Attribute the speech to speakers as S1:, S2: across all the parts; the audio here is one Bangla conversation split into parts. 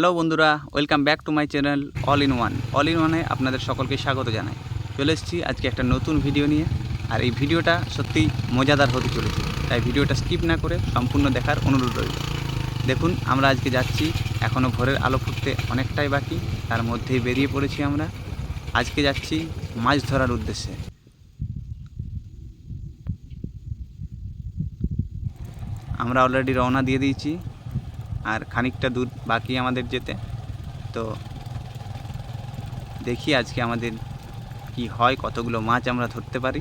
S1: হ্যালো বন্ধুরা, welcome back to my channel all in one. All in ওয়ানে আপনাদের সকলকে স্বাগত জানাই। চলে এসেছি আজকে একটা নতুন ভিডিও নিয়ে। আর এই ভিডিওটা সত্যিই মজাদার হতে চলেছে। তাই ভিডিওটা স্কিপ না করে সম্পূর্ণ দেখার অনুরোধ রইল। দেখুন, আমরা আজকে যাচ্ছি এখনও ভোরের আলো ফুটতে অনেকটাই বাকি, তার মধ্যেই বেরিয়ে পড়েছি আমরা। আজকে যাচ্ছি মাছ ধরার উদ্দেশ্যে। আমরা অলরেডি রওনা দিয়ে দিয়েছি। আর খানিকটা দূর বাকি আমাদের যেতে। তো দেখি আজকে আমাদের কি হয়, কতগুলো মাছ আমরা ধরতে পারি।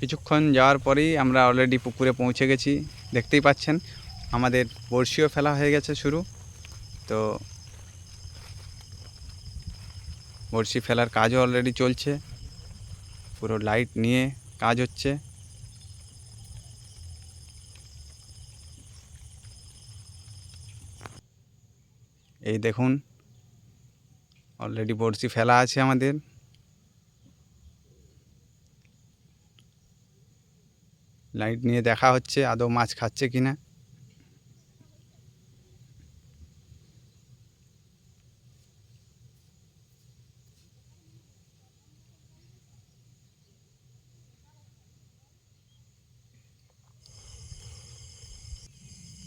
S1: কিছুক্ষণ যাওয়ার পরেই আমরা অলরেডি পুকুরে পৌঁছে গেছি। দেখতেই পাচ্ছেন, আমাদের বড়শিও ফেলা হয়ে গেছে শুরু। তো বড়শি ফেলার কাজও অলরেডি চলছে। পুরো লাইট নিয়ে কাজ হচ্ছে। এই দেখুন অলরেডি বড়শি ফেলা আছে আমাদের। লাইট নিয়ে দেখা হচ্ছে, আদৌ মাছ খাচ্ছে কিনা।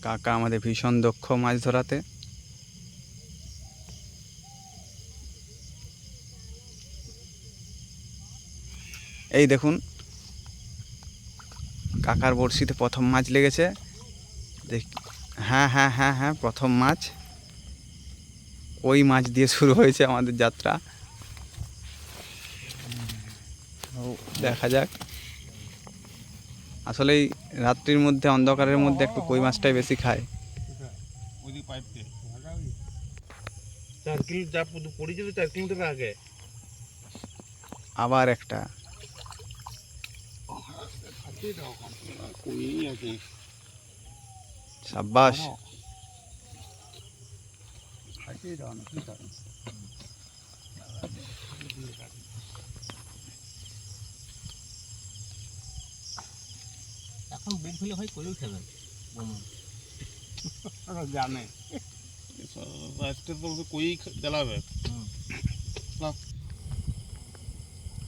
S1: কাকা আমাদের ভীষণ দক্ষ মাছ ধরাতে। এই দেখুন কাকার বড়শিতে প্রথম মাছ লেগেছে। দেখ হ্যাঁ হ্যাঁ হ্যাঁ হ্যাঁ প্রথম মাছ। ওই মাছ দিয়ে শুরু হয়েছে আমাদের যাত্রা। দেখা যাক। আসলে এই রাত্রির মধ্যে অন্ধকারের মধ্যে একটু কই মাছটাই বেশি খায়।
S2: আবার পাইপ দিয়ে চার কিলো যা পড়েছিল চার কিলোমিটার আগে
S1: আবার একটা
S2: কই আছে
S1: সাব্বাস
S3: এখন বুক ফেলে হয় করেও খেলেন
S2: জানে।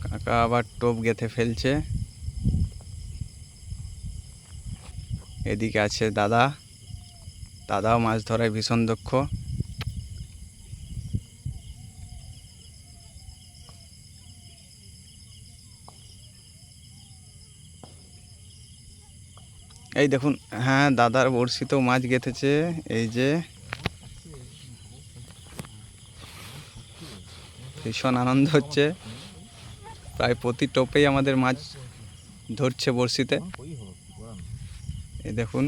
S1: কাকা আবার টোপ গেথে ফেলছে। এদিকে আছে দাদা। দাদাও মাছ ধরায় ভীষণ দক্ষ। এই দেখুন হ্যাঁ দাদার বড়শিতেও মাছ গেঁথেছে, এই যে। ভীষণ আনন্দ হচ্ছে। প্রায় প্রতি টোপেই আমাদের মাছ ধরছে বড়শিতে। এই দেখুন।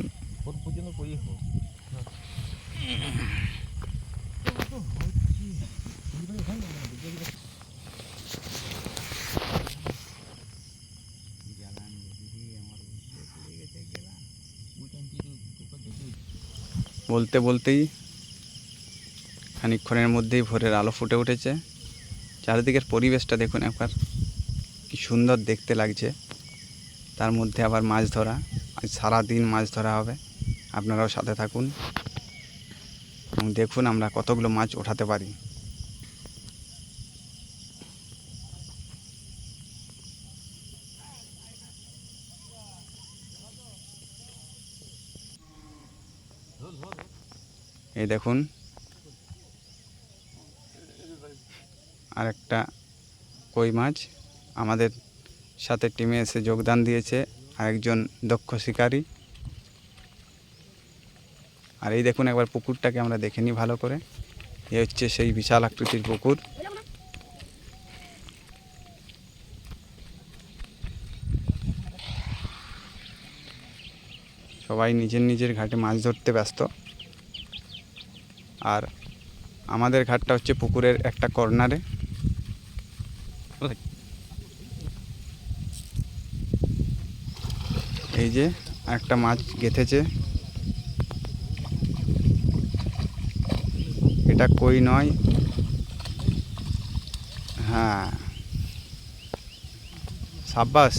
S1: বলতে বলতেই খানিকক্ষণের মধ্যেই ভোরের আলো ফুটে উঠেছে। চারিদিকের পরিবেশটা দেখুন একবার কি সুন্দর দেখতে লাগছে। তার মধ্যে আবার মাছ ধরা। আজ সারাদিন মাছ ধরা হবে। আপনারাও সাথে থাকুন। এবং দেখুন আমরা কতগুলো মাছ ওঠাতে পারি। এই দেখুন। আরেকটা কই মাছ। আমাদের সাথে টিমে এসে যোগদান দিয়েছে। আরেকজন দক্ষ শিকারী। আর এই দেখুন একবার পুকুরটাকে আমরা দেখে নিই ভালো করে। এ হচ্ছে সেই বিশাল আকৃতির পুকুর। সবাই নিজের নিজের ঘাটে মাছ ধরতে ব্যস্ত। আর আমাদের ঘাটটা হচ্ছে পুকুরের একটা কর্নারে। এই যে একটা মাছ গেঁথেছে। এটা কই নয়? হ্যাঁ। সাব্বাস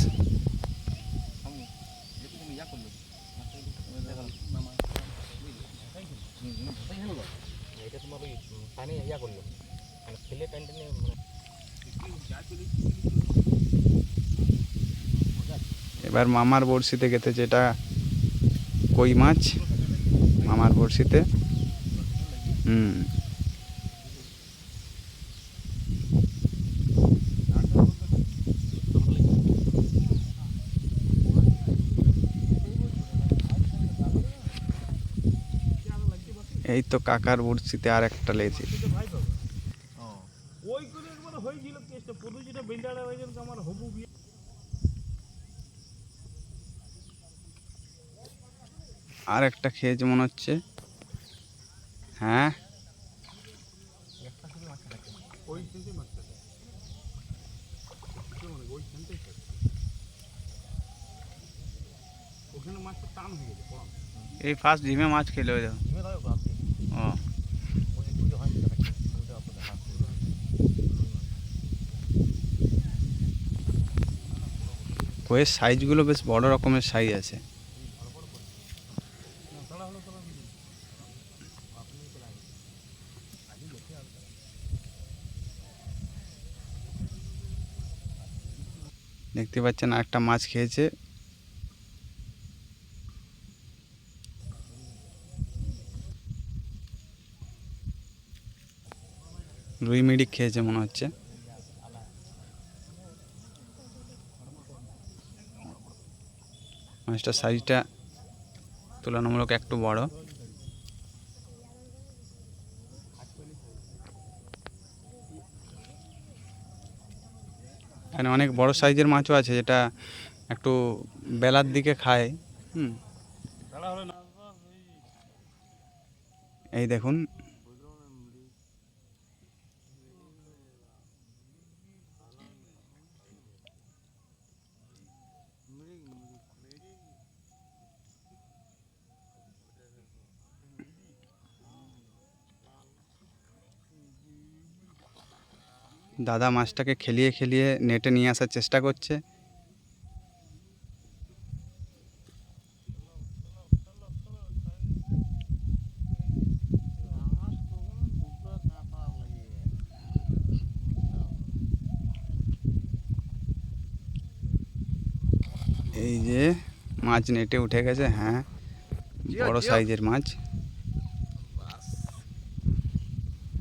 S3: মানে ফেলে টাইম টেনে মানে
S1: এবার মামার বড়শিতে গেতেছে এটা কই মাছ? মামার বড়শিতে। হুম। এই তো কাকার বড়শিতে আর একটা লেগেছে
S2: ওই করে একবার যেটা বেন্ডাড়া হয়ে গেল আমার হবু বিয়ে।
S1: আর একটা খেয়েছে মনে হচ্ছে। হ্যাঁ? এই ফার্স্ট ঝিমে মাছ খেলে ওই দেখো। ও। কয়ের সাইজগুলো বেশ বড় রকমের সাইজ আছে দেখতে পাচ্ছেন একটা মাছ খেয়েছে। রুই মিরিক খেয়েছে মনে হচ্ছে। মাছটার সাইজটা তুলনামূলক একটু বড়। এখানে অনেক বড় সাইজের মাছও আছে যেটা একটু বেলার দিকে খায় হুম। এই দেখুন দাদা মাছটাকে খেলিয়ে খেলিয়ে নেটে নিয়ে আসার চেষ্টা করছে। এই যে মাছ নেটে উঠে গেছে হ্যাঁ বড় সাইজের মাছ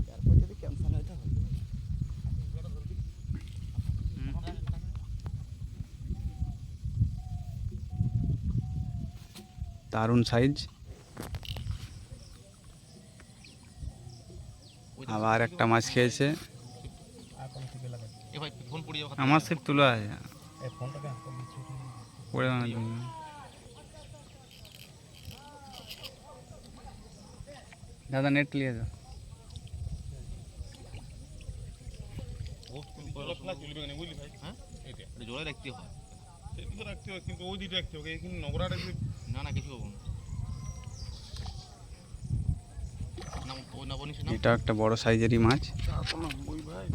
S3: তারপর যদি ক্যান্সার হয় তাহলে
S1: দারুণ সাইজ আবার একটা মাছ খেয়েছে। আমার সিপ তুলে আছে। দাদা নেট লিয়ে যাও।
S2: কিন্তু জলে
S3: হ্যাঁ জলে রাখতে হয়।
S2: রাখতে হবে কিন্তু ওই দিকে রাখতে হবে এখানে নোংরাটা যদি
S3: না না কিছু না।
S1: এটা একটা বড় সাইজেরই মাছ
S2: চাপো না ওই ভাই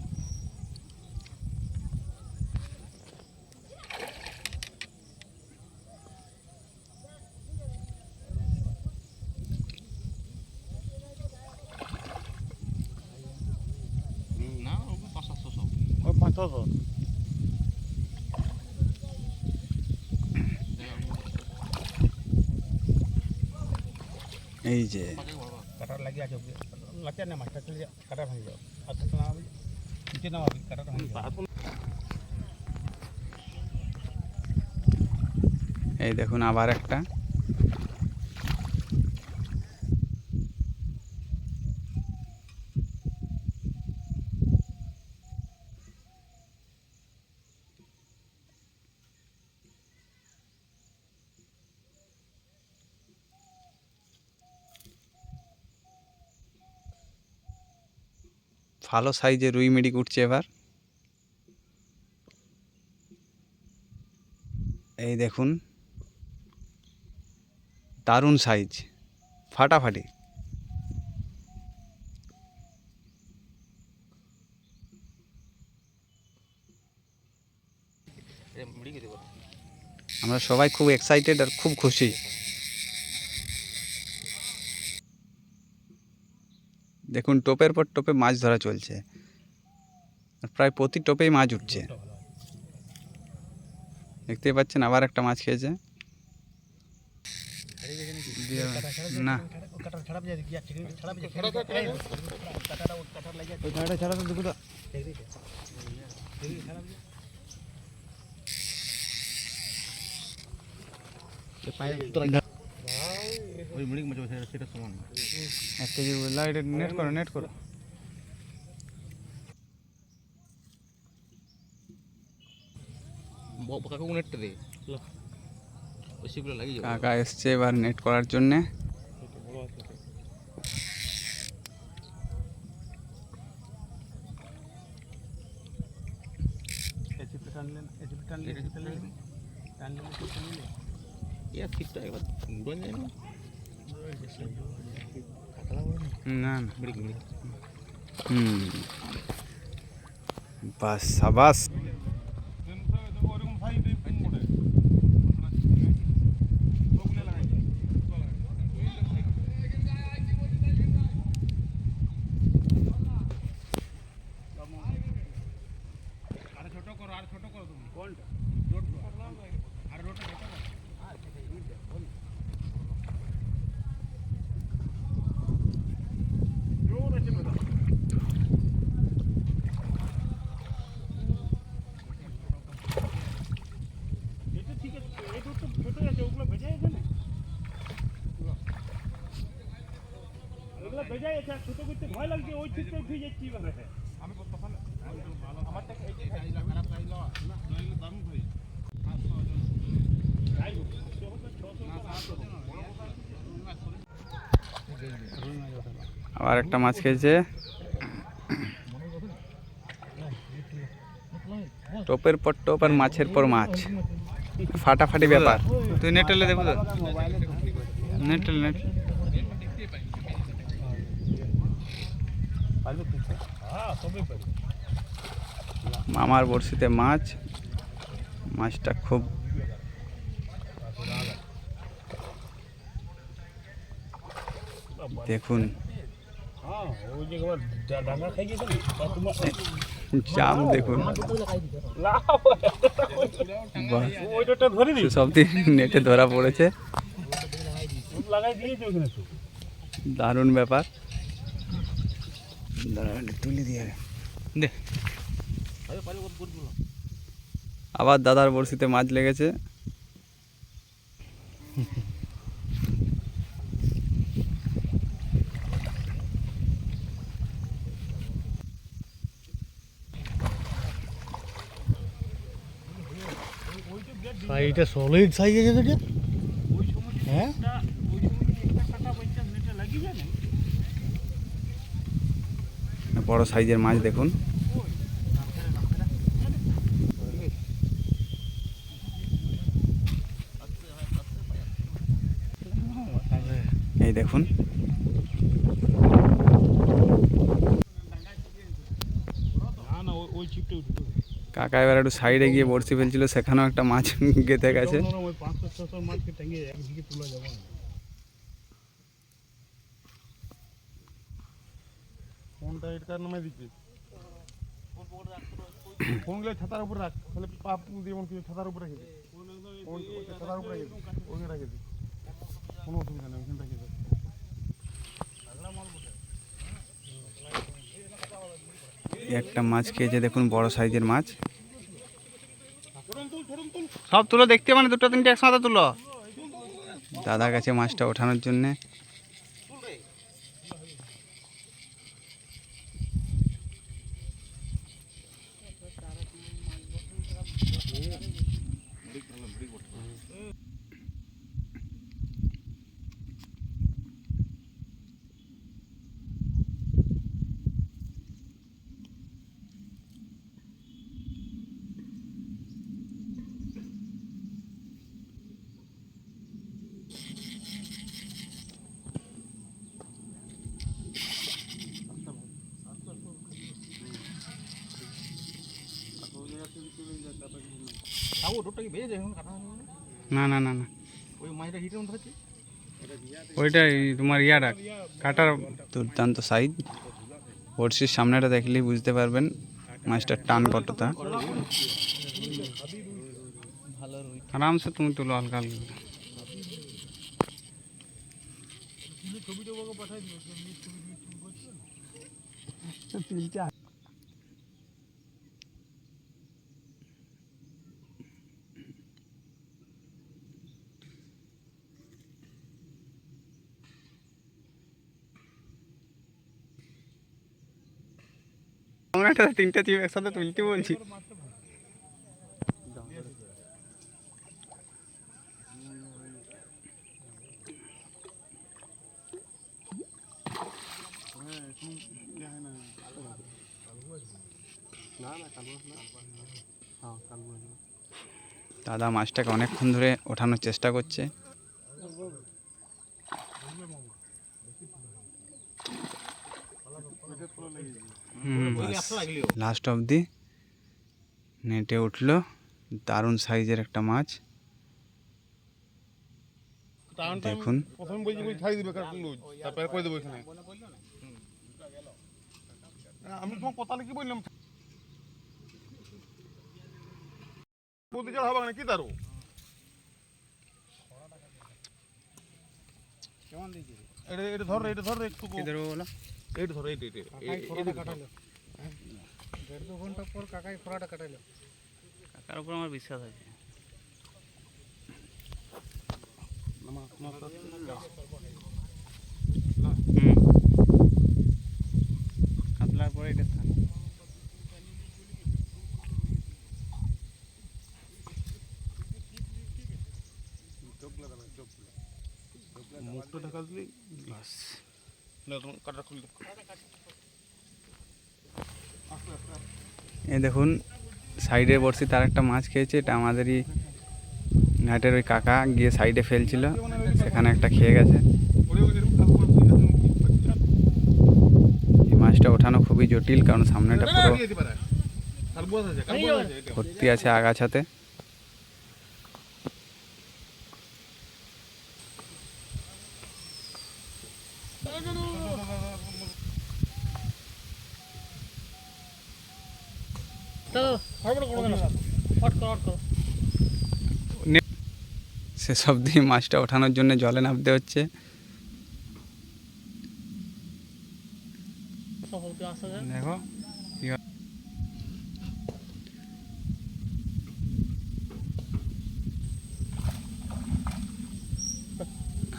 S3: না ওগুলো পাঁচ সাতশো সব
S2: ওই পাঁচ ছশো
S1: এই যে।
S2: কাটার লাগিয়ে আছে লাগছে না মাছটা চলে যা কাটা ভাঙে যাও আচ্ছা তো নামাবি নিচে নামাবি কাটাটা ভাঙে যাও
S1: এই দেখুন আবার একটা। ভালো সাইজের রুই মিরিক উঠছে এবার। এই দেখুন, দারুণ সাইজ, ফাটাফাটি। আমরা সবাই খুব এক্সাইটেড আর খুব খুশি। দেখুন, টোপের পর টোপে মাছ ধরা চলছে। প্রায় প্রতি টোপেই মাছ উঠছে। দেখতেই পাচ্ছেন, আবার একটা মাছ খেয়েছে। না।
S2: কাটার ওই
S3: মুড়ি মাছ সেটা সেটা সমান
S1: কেজি লাইট নেট করো নেট করো।
S3: কাকা নেটটা দে।
S1: কাকা এসছে এবার নেট করার জন্যে।
S3: না
S1: না
S3: মুড়ি মুড়ি
S1: হুম বাস সাবাস
S2: আর ছোট করো আর ছোট করো তুমি কোনটা রোড আর রোডটা ছোট করো জোর আছে দাদা এটা ঠিক আছে এই রোডটা ছোট আছে ওগুলো ভেজে আছে না ওগুলো আছে ছোট করতে ভয় লাগছে ওই ঠিকঠাক ভিজে যাচ্ছি এবারে। আমি তখন আমার থেকে এই খারাপ চাইল না চাইলে ভাই
S1: আবার একটা মাছ খেয়েছে। টোপের পর টোপ আর মাছের পর মাছ। ফাটাফাটি ব্যাপার। তুই নেট টেলে দেখো তো নেট টেলে নেট
S2: হ্যাঁ সবই পারি
S1: মামার বড়শিতে মাছ মাছটা খুব দেখুন। জাম দেখুন। বাহ,
S2: ওইটা ধরে দিই
S1: সব দিন নেটে ধরা পড়েছে। দারুণ ব্যাপার। তুলে দিয়ে। দে আবার দাদার বড়শিতে মাছ লেগেছে
S4: সাইজটা সলিড সাইজ আছে? হ্যাঁ
S2: ওই সময় একটা কাটা পয়সা নেটে লাগিয়ে যায় না
S1: বড় সাইজের মাছ দেখুন। এই দেখুন। কাকা এবার একটু সাইডে গিয়ে বড়শি ফেলছিল, সেখানেও একটা মাছ গেঁথে গেছে
S2: না, না, ওই পাঁচশো ছশো মাছকে টাঙিয়ে একদিকে তোলা যাবে না ফোনটা এটার নামে দিচ্ছি ফোনগুলো ছাতার উপর রাখ তাহলে পাপ দিয়ে কিছু ছাতার উপর রেখে ছাতার উপর রেখে ওখানে রেখে দে। কোনো অসুবিধা নেই ওখানে রেখে
S1: একটা মাছ খেয়েছে দেখুন বড় সাইজের মাছ। সব তুলো দেখতে মানে দুটো তিনটে একসাথে তুলো। দাদা গেছে মাছটা ওঠানোর জন্যে।
S3: না?
S1: না না।
S5: ওইটাই তোমার ইয়াটা কাটার
S1: দুর্দান্ত সাইজ বড়শির সামনেটা দেখলেই বুঝতে পারবেন মাছটার টান কতটা।
S5: আরামসে তুমি তুলো হালকা হালকা। আমরা একটা তিনটা টিম একসাথে তুলতে বলছি।
S1: দাদা মাছটাকে অনেকক্ষণ ধরে ওঠানোর চেষ্টা করছে। লাস্ট অবধি নেটে উঠল দারুণ সাইজের একটা মাছ দেখুন
S2: প্রথম বলছি বই ছাড়ি দিবে কারণ লুজ তারপরে কই দেবো এখানে আমি তোমার কথা কি বললাম হবে না কি তারও এটা এটা ধর এটা ধর একটু এটা ধর এটা এটা
S4: দেড় দু ঘণ্টা পর কাকাই ফোড়াটা কাটালো
S3: কাকার উপর আমার বিশ্বাস আছে।
S5: কাতলার পরে এটা থাক।
S2: মুখটা ঢাকা দিলি?
S1: বাস।
S2: কাটা খুলে
S1: এই দেখুন সাইডে বড়শি তার একটা মাছ খেয়েছে, এটা আমাদেরই ঘাটের ওই কাকা গিয়ে সাইডে ফেলছিল, সেখানে একটা খেয়ে গেছে। এই মাছটা ওঠানো খুবই জটিল, কারণ সামনেটা পুরো ভর্তি আছে আগাছাতে
S4: তো হড়বড় করো কেন হট করো হট করো
S1: সেসব দিয়ে মাছটা ওঠানোর জন্য জলে নামতে হচ্ছে।
S5: দেখো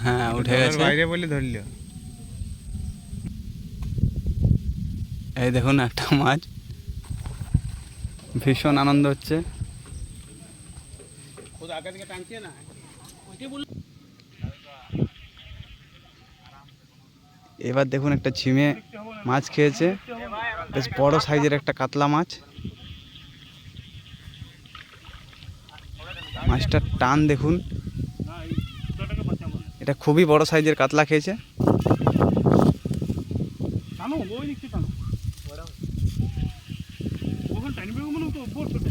S1: হ্যাঁ। উঠে গেছে।
S5: বাইরে বলে ধরলিও
S1: এই দেখুন একটা মাছ। ভীষণ আনন্দ হচ্ছে। এবার দেখুন একটা ঝিমে মাছ খেয়েছে। বেশ বড় সাইজের একটা কাতলা মাছ। মাছটার টান দেখুন। এটা খুবই বড় সাইজের কাতলা খেয়েছে
S2: টানো ওই দিকটা টানো ওখানে টানবে মনে তো উপর থেকে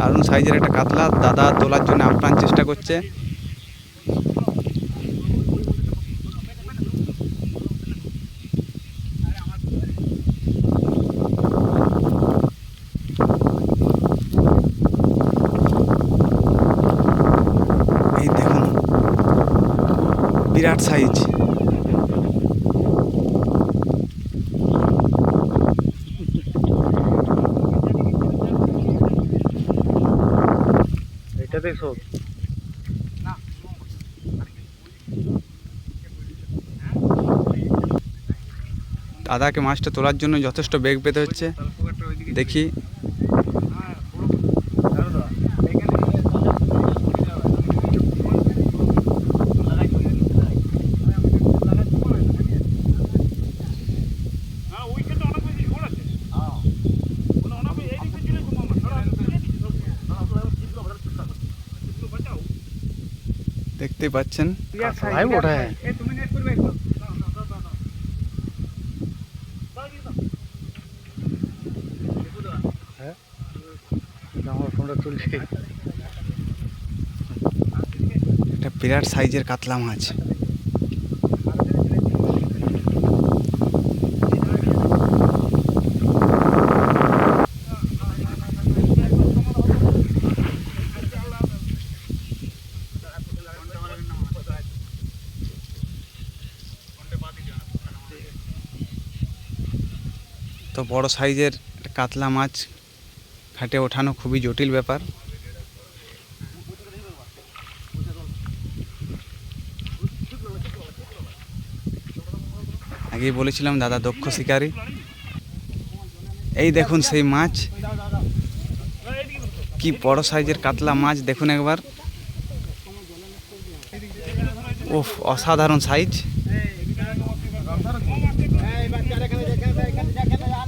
S1: দারুণ সাইজের একটা কাতলা। দাদা তোলার জন্য আপ্রাণ চেষ্টা করছে। বিরাট সাইজ দাদাকে মাছটা তোলার জন্য যথেষ্ট বেগ পেতে হচ্ছে। দেখি। দেখতেই পাচ্ছেন।
S2: একটা।
S1: বিরাট সাইজের কাতলা মাছ। বড় সাইজের কাতলা মাছ ঘাটে ওঠানো খুবই জটিল ব্যাপার। আগেই বলেছিলাম, দাদা দক্ষ শিকারী। এই দেখুন সেই মাছ। কি বড় সাইজের কাতলা মাছ, দেখুন একবার। ওফ অসাধারণ সাইজ দেখতেই পাচ্ছেন
S2: গামছাটা তো গামছাটা
S4: এটাতে শোল
S2: এবার দেখলে
S4: হ্যাঁ তিন কিলো আরামসে
S2: না তুই আস্তে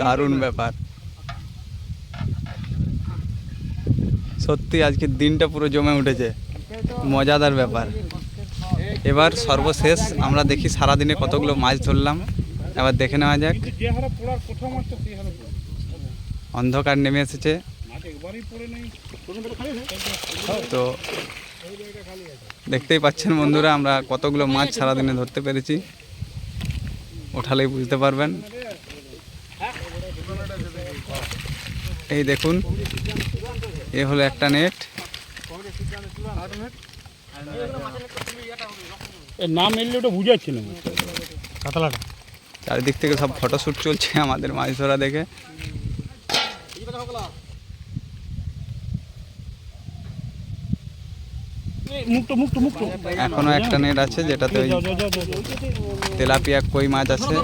S1: দারুণ ব্যাপার। সত্যি আজকের দিনটা পুরো জমে উঠেছে। মজাদার ব্যাপার। এবার সর্বশেষ আমরা দেখি সারাদিনে কতগুলো মাছ ধরলাম। এবার দেখে নেওয়া যাক। অন্ধকার নেমে এসেছে।
S2: নেই।
S1: তো দেখতেই পাচ্ছেন বন্ধুরা আমরা কতগুলো মাছ সারাদিনে ধরতে পেরেছি। ওঠালেই বুঝতে পারবেন। এই দেখুন এ হলো একটা নেট
S2: নাম এলে ওটা বুঝাচ্ছি না।
S4: কাতলাটা
S1: চারিদিক থেকে সব ফটোশ্যুট চলছে আমাদের মাছ ধরা দেখে। এখনও একটা নেট আছে যেটাতে ওই। তেলাপিয়া কই মাছ আছে?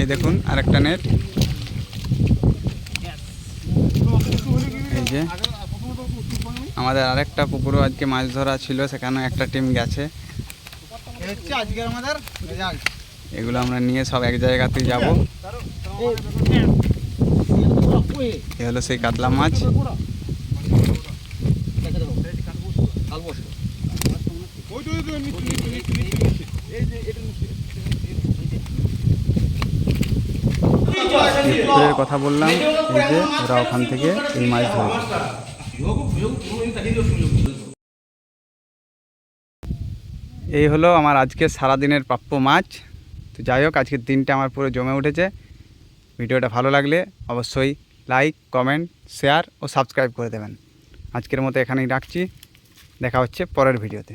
S1: এই দেখুন, আরেকটা নেট এই যে, আমাদের আরেকটা পুকুরও আজকে মাছ ধরা ছিল, সেখানে একটা টিম গেছে। এগুলো আমরা নিয়ে সব এক জায়গাতেই যাব। এ হলো সেই কাতলা মাছ
S2: তো, ওই তো, নিচে, নিচে, নিচে, নিচে, নিচে। এই যে, এটা নিচে।
S1: পুকুরের কথা বললাম, এই যে ওরা ওখান থেকে এই মাছ ধরেছে এই হলো আমার আজকের সারাদিনের প্রাপ্য মাছ। তো যাই হোক, আজকের দিনটা আমার পুরো জমে উঠেছে। ভিডিওটা ভালো লাগলে অবশ্যই লাইক, কমেন্ট, শেয়ার ও সাবস্ক্রাইব করে দেবেন। আজকের মতো এখানেই রাখছি। দেখা হচ্ছে পরের ভিডিওতে।